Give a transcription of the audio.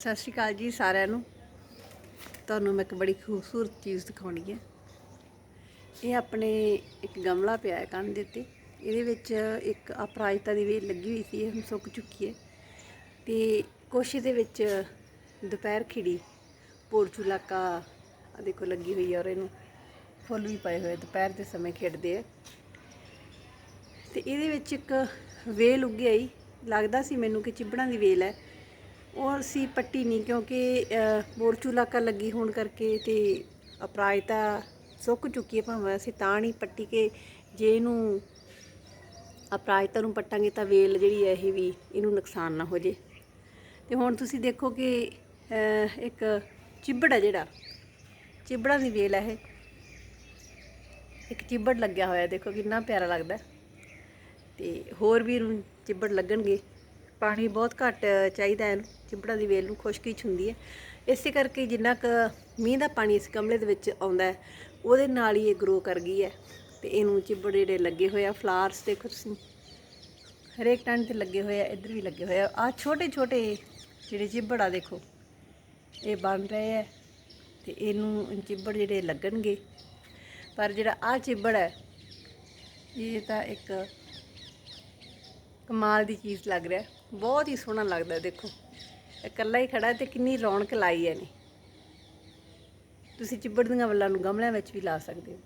ਸਤਿ ਸ਼੍ਰੀ ਅਕਾਲ ਜੀ ਸਾਰਿਆਂ ਨੂੰ। ਤੁਹਾਨੂੰ ਮੈਂ ਇੱਕ ਬੜੀ ਖੂਬਸੂਰਤ ਚੀਜ਼ ਦਿਖਾਉਣੀ ਹੈ। ਇਹ ਆਪਣੇ ਇੱਕ ਗਮਲਾ ਪਿਆ ਹੈ ਕੰਨ ਦੇ ਉੱਤੇ। ਇਹਦੇ ਵਿੱਚ ਇੱਕ ਅਪਰਾਜਤਾ ਦੀ ਵੇਲ ਲੱਗੀ ਹੋਈ ਸੀ, ਇਹ ਹੁਣ ਸੁੱਕ ਚੁੱਕੀ ਹੈ। ਤੇ ਕੁਛ ਇਹਦੇ ਵਿੱਚ ਦੁਪਹਿਰ ਖਿੜੀ ਪੋਰਚੂਲਾਕਾ ਆ ਦੇਖੋ ਲੱਗੀ ਹੋਈ ਹੈ ਔਰ ਇਹਨੂੰ ਫੁੱਲ ਵੀ ਪਏ ਹੋਏ ਦੁਪਹਿਰ ਦੇ ਸਮੇਂ ਖਿੜਦੇ ਆ। ਤੇ ਇਹਦੇ ਵਿੱਚ ਇੱਕ ਵੇਲ ਉੱਗੀ ਆਈ। ਲੱਗਦਾ ਸੀ ਮੈਨੂੰ ਕਿ ਚਿਬੜਾਂ ਦੀ ਵੇਲ ਹੈ। ਉਹ ਅਸੀਂ ਪੱਟੀ ਨਹੀਂ ਕਿਉਂਕਿ ਬੋਰਚੂਲਾਕਾ ਲੱਗੀ ਹੋਣ ਕਰਕੇ ਤੇ ਅਪਰਾਜਤਾ ਸੁੱਕ ਚੁੱਕੀ ਹੈ ਭਾਵੇਂ ਅਸੀਂ ਤਾਂ ਨਹੀਂ ਪੱਟੀ ਕੇ ਜੇ ਇਹਨੂੰ ਅਪਰਾਜਤਾ ਨੂੰ ਪੱਟਾਂਗੇ ਤਾਂ ਵੇਲ ਜਿਹੜੀ ਹੈ ਇਹ ਵੀ ਇਹਨੂੰ ਨੁਕਸਾਨ ਨਾ ਹੋ ਜੇ। ਤੇ ਹੁਣ ਤੁਸੀਂ ਦੇਖੋ ਕਿ ਇੱਕ ਚਿਬੜ ਹੈ ਜਿਹੜਾ, ਚਿਬੜਾਂ ਦੀ ਵੇਲ ਹੈ ਇਹ। ਇੱਕ ਚਿਬੜ ਲੱਗਿਆ ਹੋਇਆ ਦੇਖੋ ਕਿੰਨਾ ਪਿਆਰਾ ਲੱਗਦਾ ਹੈ। ਤੇ ਹੋਰ ਵੀ ਇਹਨੂੰ ਚਿੱਬੜ ਲੱਗਣਗੇ। ਪਾਣੀ ਬਹੁਤ ਘੱਟ ਚਾਹੀਦਾ ਹੈ ਇਹਨੂੰ, ਚਿੱਬੜਾਂ ਦੀ ਵੇਲ ਨੂੰ ਖੁਸ਼ਕੀ ਚ ਹੁੰਦੀ ਹੈ। ਇਸੇ ਕਰਕੇ ਜਿੰਨਾ ਕੁ ਮੀਂਹ ਦਾ ਪਾਣੀ ਇਸ ਗਮਲੇ ਦੇ ਵਿੱਚ ਆਉਂਦਾ ਹੈ, ਉਹਦੇ ਨਾਲ ਹੀ ਇਹ ਗਰੋ ਕਰ ਗਈ ਹੈ ਤੇ ਇਹਨੂੰ ਚਿੱਬੜ ਜਿਹੜੇ ਲੱਗੇ ਹੋਏ ਆ ਫਲਾਰਸ ਦੇਖੋ ਤੁਸੀਂ। ਹਰੇਕ ਟਾਈਮ ਤੇ ਲੱਗੇ ਹੋਏ ਆ, ਇੱਧਰ ਵੀ ਲੱਗੇ ਹੋਏ ਆ। ਆ ਛੋਟੇ ਛੋਟੇ ਜਿਹੜੇ ਚਿੱਬੜ ਆ ਦੇਖੋ, ਇਹ ਬਣ ਰਹੇ ਆ ਤੇ ਇਹਨੂੰ ਚਿੱਬੜ ਜਿਹੜੇ ਲੱਗਣਗੇ। ਪਰ ਜਿਹੜਾ ਆ ਚਿੱਬੜ ਹੈ, ਇਹ ਤਾਂ ਇੱਕ ਕਮਾਲ ਦੀ ਚੀਜ਼ ਲੱਗ ਰਿਹਾ। ਬਹੁਤ ਹੀ ਸੋਹਣਾ ਲੱਗਦਾ ਦੇਖੋ। ਇਕੱਲਾ ਹੀ ਖੜਾ ਹੈ ਤੇ ਕਿੰਨੀ ਰੌਣਕ ਲਾਈ ਹੈ ਨੇ ਤੁਸੀਂ ਚਿੱਬੜ ਦੀਆਂ ਵੱਲਾਂ ਨੂੰ ਗਮਲਿਆਂ ਵਿੱਚ ਵੀ ਲਾ ਸਕਦੇ ਹੋ।